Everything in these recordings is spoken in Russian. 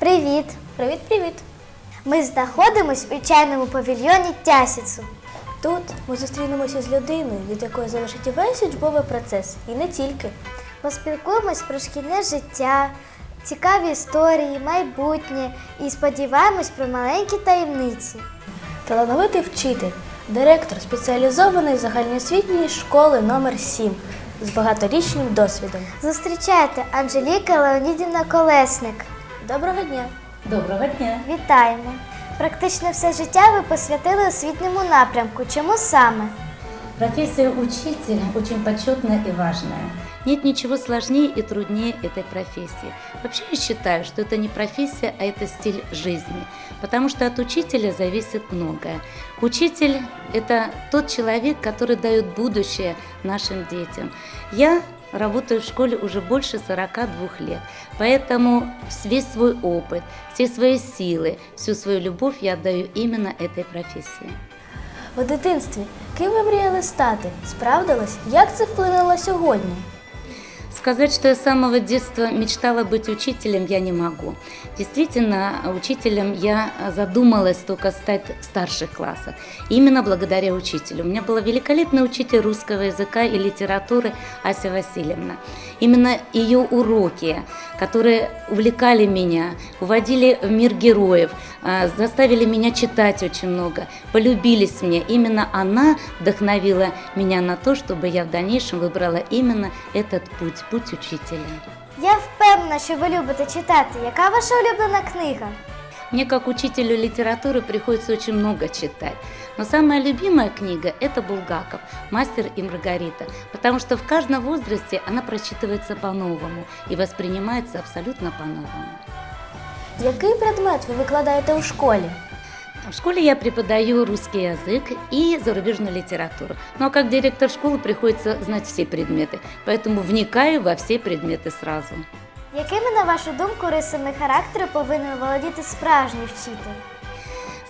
Привіт! Привіт-привіт! Ми знаходимось у чайному павільйоні Тясіцу. Тут ми зустрінемося з людиною, від якої залежить весь учбовий процес, і не тільки. Поспілкуємось про шкільне життя, цікаві історії, майбутнє і сподіваємось про маленькі таємниці. Талановитий вчитель, директор спеціалізованої загальноосвітньої школи номер 7 з багаторічним досвідом. Зустрічайте Анжеліка Леонідівна Колесник. Доброго дня! Доброго дня! Вітаємо! Практично все життя ви посвятили освітньому напрямку. Чому саме? Профессия учителя очень почетная и важная. Нет ничего сложнее и труднее этой профессии. Вообще я считаю, что это не профессия, а это стиль жизни. Потому что от учителя зависит многое. Учитель – это тот человек, который дает будущее нашим детям. Я работаю в школе уже больше 42 лет, поэтому весь свой опыт, все свои силы, всю свою любовь я отдаю именно этой профессии. У дитинстві ким ви мріяли стати? Справдилось? Як це вплинуло сьогодні? Сказать, что я с самого детства мечтала быть учителем, я не могу. Действительно, учителем я задумалась только стать в старших классах. Именно благодаря учителю. У меня была великолепный учитель русского языка и литературы Ася Васильевна. Именно ее уроки, которые увлекали меня, уводили в мир героев, а, заставили меня читать очень много, полюбились мне. Именно она вдохновила меня на то, чтобы я в дальнейшем выбрала именно этот путь, путь учителя. Я впевнена, що ви любите читати. Яка ваша улюблена книга? Мне как учителю литературы приходится очень много читать. Но самая любимая книга – это Булгаков «Мастер и Маргарита», потому что в каждом возрасте она прочитывается по-новому и воспринимается абсолютно по-новому. Який предмет ви викладаєте у школі? В школе я преподаю русский язык и зарубежную литературу. Ну а как директор школы приходится знать все предметы, поэтому вникаю во все предметы сразу. Якими, на вашу думку, рисами характеру повинен володіти справжній вчитель?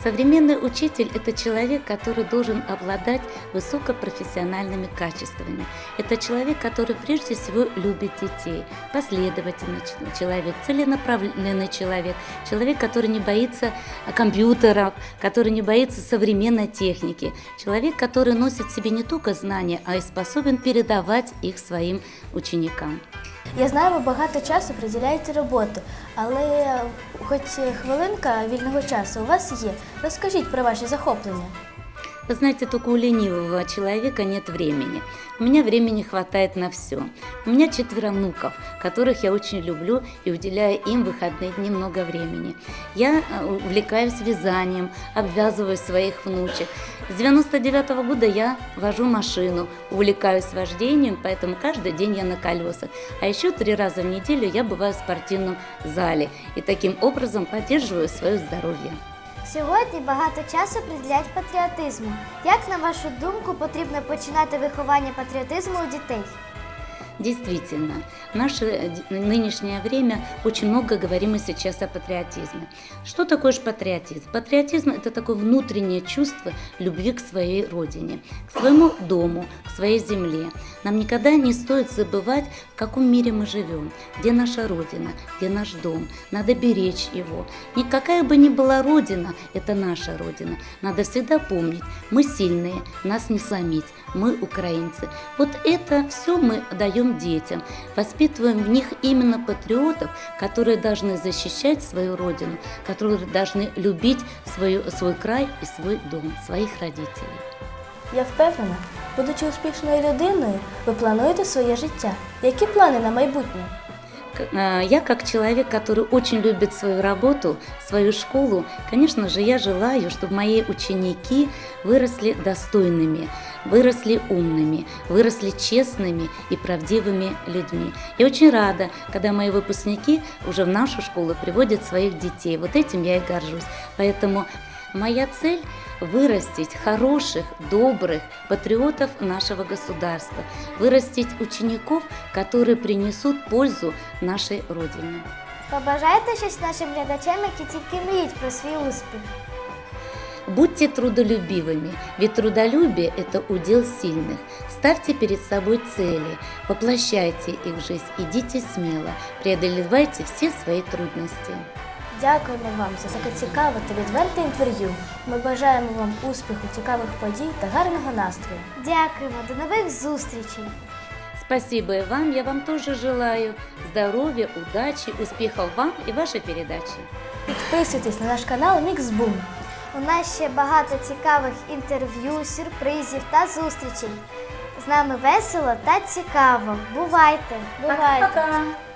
Современный учитель – это человек, который должен обладать высокопрофессиональными качествами. Это человек, который прежде всего любит детей, последовательный человек, целенаправленный человек, человек, который не боится компьютеров, который не боится современной техники, человек, который носит в себе не только знания, а и способен передавать их своим ученикам. Я знаю, ви багато часу приділяєте роботу, але хоч хвилинка вільного часу у вас є. Розкажіть про ваші захоплення. Знаете, только у ленивого человека нет времени. У меня времени хватает на все. У меня четверо внуков, которых я очень люблю и уделяю им выходные дни много времени. Я э, увлекаюсь вязанием, обвязываю своих внучек. С 99 года я вожу машину, увлекаюсь вождением, поэтому каждый день я на колесах. А еще три раза в неделю я бываю в спортивном зале и таким образом поддерживаю свое здоровье. Сьогодні багато часу приділяють патріотизму. Як, на вашу думку, потрібно починати виховання патріотизму у дітей? Действительно, в наше э, нынешнее время очень много говорим мы сейчас о патриотизме. Что такое же патриотизм? Патриотизм – это такое внутреннее чувство любви к своей родине, к своему дому, к своей земле. Нам никогда не стоит забывать, в каком мире мы живем, где наша родина, где наш дом. Надо беречь его. Никакая бы ни была родина, это наша родина. Надо всегда помнить, мы сильные, нас не сломить, мы украинцы. Вот это все мы даем детям, воспитываем в них именно патриотов, которые должны защищать свою родину, которые должны любить свою, свой край и свой дом, своих родителей. Я впевнена, будучи успішною людиною, ви плануєте своє життя. Які плани на майбутнє? Э, Я как человек, который очень любит свою работу, свою школу, конечно же, я желаю, чтобы мои ученики выросли достойными, выросли умными, выросли честными и правдивыми людьми. Я очень рада, когда мои выпускники уже в нашу школу приводят своих детей. Вот этим я и горжусь. Поэтому моя цель вырастить хороших, добрых патриотов нашего государства, вырастить учеников, которые принесут пользу нашей Родине. Побажайте щось нашим глядачам, які тільки мріють про свій успіх. Будьте трудолюбивыми, ведь трудолюбие – это удел сильных. Ставьте перед собой цели, воплощайте их в жизнь, идите смело, преодолевайте все свои трудности. Дякуємо вам за таке цікаве та відверте інтерв'ю. Ми бажаємо вам успіху, цікавих подій та гарного настрою. Дякуємо, до нових зустрічей! Спасибо и вам. Я вам тоже желаю здоровья, удачи, успехов вам и вашей передаче. Підписуйтесь на наш канал Міксбум. У нас ще багато цікавих інтерв'ю, сюрпризів та зустрічей. З нами весело та цікаво. Бувайте! Бувайте! Пока.